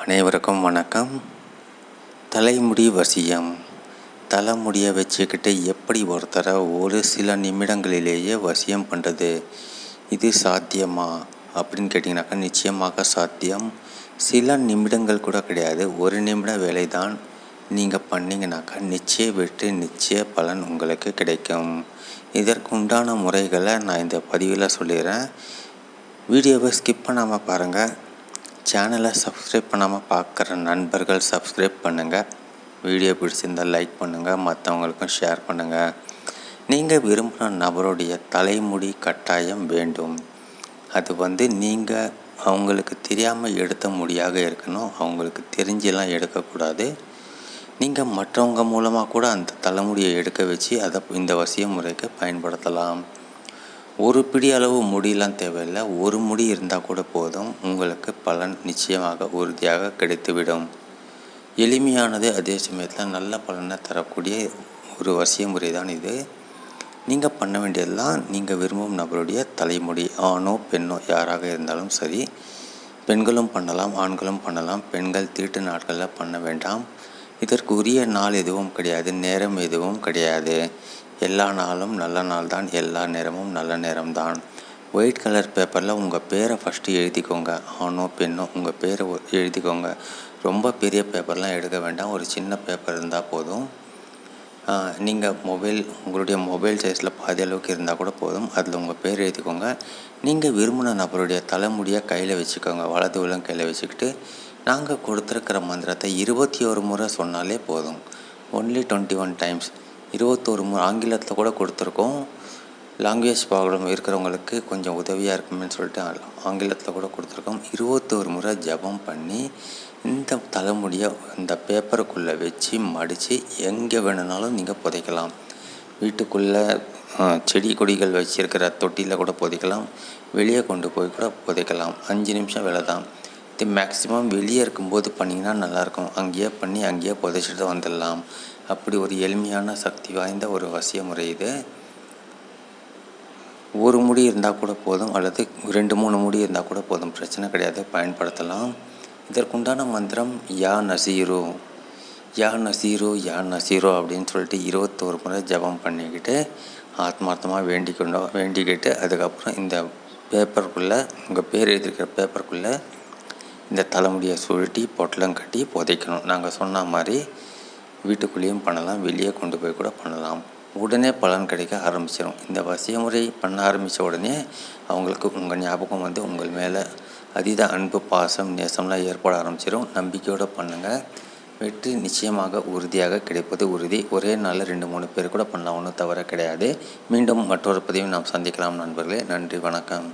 அனைவருக்கும் வணக்கம். தலைமுடி வசியம். தலைமுடியை வச்சுக்கிட்டு எப்படி ஒருத்தரை ஒரு சில நிமிடங்களிலேயே வசியம் பண்ணுறது இது சாத்தியமா? அப்படின்னு கேட்டிங்கனாக்கா நிச்சயமாக சாத்தியம். சில நிமிடங்கள் கூட கிடையாது. ஒரு நிமிட வேலை தான் நீங்கள் பண்ணிங்கனாக்கா நிச்சய வெற்றி நிச்சய பலன் உங்களுக்கு கிடைக்கும். இதற்கு உண்டான முறைகளை நான் இந்த பதிவில் சொல்லிடுறேன். வீடியோவை ஸ்கிப் பண்ணாமல் பாருங்கள் சேனலை சப்ஸ்கிரைப் பண்ணாமல் பார்க்குற நண்பர்கள் சப்ஸ்கிரைப் பண்ணுங்கள் வீடியோ பிடிச்சிருந்தால் லைக் பண்ணுங்கள் மற்றவங்களுக்கும் ஷேர் பண்ணுங்கள் நீங்கள் விரும்பின நபருடைய தலைமுடி கட்டாயம் வேண்டும். அது வந்து நீங்கள் அவங்களுக்கு தெரியாமல் எடுத்த முடியாக இருக்கணும். அவங்களுக்கு தெரிஞ்செல்லாம் எடுக்கக்கூடாது. நீங்கள் மற்றவங்க மூலமாக கூட அந்த தலைமுடியை எடுக்க வச்சு அதை இந்த வசிய முறைக்கு பயன்படுத்தலாம். ஒரு பிடி அளவு முடியெலாம் தேவையில்லை. ஒரு முடி இருந்தால் கூட போதும். உங்களுக்கு பலன் நிச்சயமாக உறுதியாக கிடைத்துவிடும். எளிமையானது அதே சமயத்தில் நல்ல பலனை தரக்கூடிய ஒரு வசிய முறை தான் இது. நீங்கள் பண்ண வேண்டியதெல்லாம் நீங்கள் விரும்பும் நபருடைய தலைமுடி ஆணோ பெண்ணோ யாராக இருந்தாலும் சரி பெண்களும் பண்ணலாம் ஆண்களும் பண்ணலாம். பெண்கள் தீட்டு நாட்களில் பண்ண வேண்டாம். இதற்கு உரிய நாள் எதுவும் கிடையாது நேரம் எதுவும் கிடையாது. எல்லா நாளும் நல்ல நாள் தான் எல்லா நேரமும் நல்ல நேரம்தான். ஒயிட் கலர் பேப்பரில் உங்கள் பேரை ஃபஸ்ட்டு எழுதிக்கோங்க. ஆணோ பெண்ணோ உங்கள் பேரை எழுதிக்கோங்க. ரொம்ப பெரிய பேப்பர்லாம் எடுக்க வேண்டாம். ஒரு சின்ன பேப்பர் இருந்தால் போதும். நீங்கள் மொபைல் உங்களுடைய மொபைல் சைஸில் பாதி அளவுக்கு இருந்தால் கூட போதும். அதில் உங்கள் பேர் எழுதிக்கோங்க. நீங்கள் விரும்பின நபருடைய தலைமுடியை கையில் வச்சுக்கோங்க. வலது உலம் கையில் வச்சுக்கிட்டு நாங்கள் கொடுத்துருக்கிற மந்திரத்தை இருபத்தி ஒரு முறை சொன்னாலே போதும். ஒன்லி டுவெண்ட்டி ஒன் டைம்ஸ் இருபத்தோரு முறை ஆங்கிலத்தில் கூட கொடுத்துருக்கோம். லாங்குவேஜ் ப்ராப்ளம் இருக்கிறவங்களுக்கு கொஞ்சம் உதவியாக இருக்குமே சொல்லிட்டு ஆங்கிலத்தில் கூட கொடுத்துருக்கோம். இருபத்தோரு முறை ஜபம் பண்ணி இந்த தலைமுடியை இந்த பேப்பருக்குள்ளே வச்சு மடித்து எங்கே வேணுனாலும் நீங்கள் புதைக்கலாம். வீட்டுக்குள்ளே செடி கொடிகள் வச்சுருக்கிற தொட்டியில் கூட புதைக்கலாம். வெளியே கொண்டு போய் கூட புதைக்கலாம். அஞ்சு நிமிஷம் வேலை தான் தி மேக்ஸிமம் வெளியே இருக்கும்போது பண்ணிங்கன்னா நல்லாயிருக்கும். அங்கேயே பண்ணி அங்கேயே புதைச்சிட்டு வந்துடலாம். அப்படி ஒரு எளிமையான சக்தி வாய்ந்த ஒரு வசிய முறை இது. ஒரு முடி இருந்தால் கூட போதும் அல்லது ரெண்டு மூணு முடி இருந்தால் கூட போதும். பிரச்சனை கிடையாது பயன்படுத்தலாம். இதற்குண்டான மந்திரம் யா நசீரோ. யா நசீரோ யா நசீரோ அப்படின்னு சொல்லிட்டு இருபத்தோரு முறை ஜபம் பண்ணிக்கிட்டு ஆத்மார்த்தமாக வேண்டிக்கொண்டோ வேண்டிக்கிட்டு அதுக்கப்புறம் இந்த பேப்பருக்குள்ளே உங்கள் பேர் எழுதியிருக்கிற பேப்பருக்குள்ளே இந்த தலைமுடியை சுழட்டி பொட்டலம் கட்டி புதைக்கணும். நாங்கள் சொன்ன மாதிரி வீட்டுக்குள்ளேயும் பண்ணலாம் வெளியே கொண்டு போய் கூட பண்ணலாம். உடனே பலன் கிடைக்க ஆரம்பிச்சிடும் இந்த வசிய முறை பண்ண ஆரம்பித்த உடனே அவங்களுக்கு உங்கள் ஞாபகம் வந்து உங்கள் மேலே அதீத அன்பு பாசம் நேசம்லாம் ஏற்பட ஆரம்பிச்சிடும் நம்பிக்கையோடு பண்ணுங்கள் வெற்றி நிச்சயமாக உறுதியாக கிடைப்பது உறுதி. ஒரே நாளில் ரெண்டு மூணு பேர் கூட பண்ணலாம். ஒன்றும் தவற கிடையாது. மீண்டும் மற்றொரு பதிவை நாம் சந்திக்கலாம் நண்பர்களே. நன்றி வணக்கம்.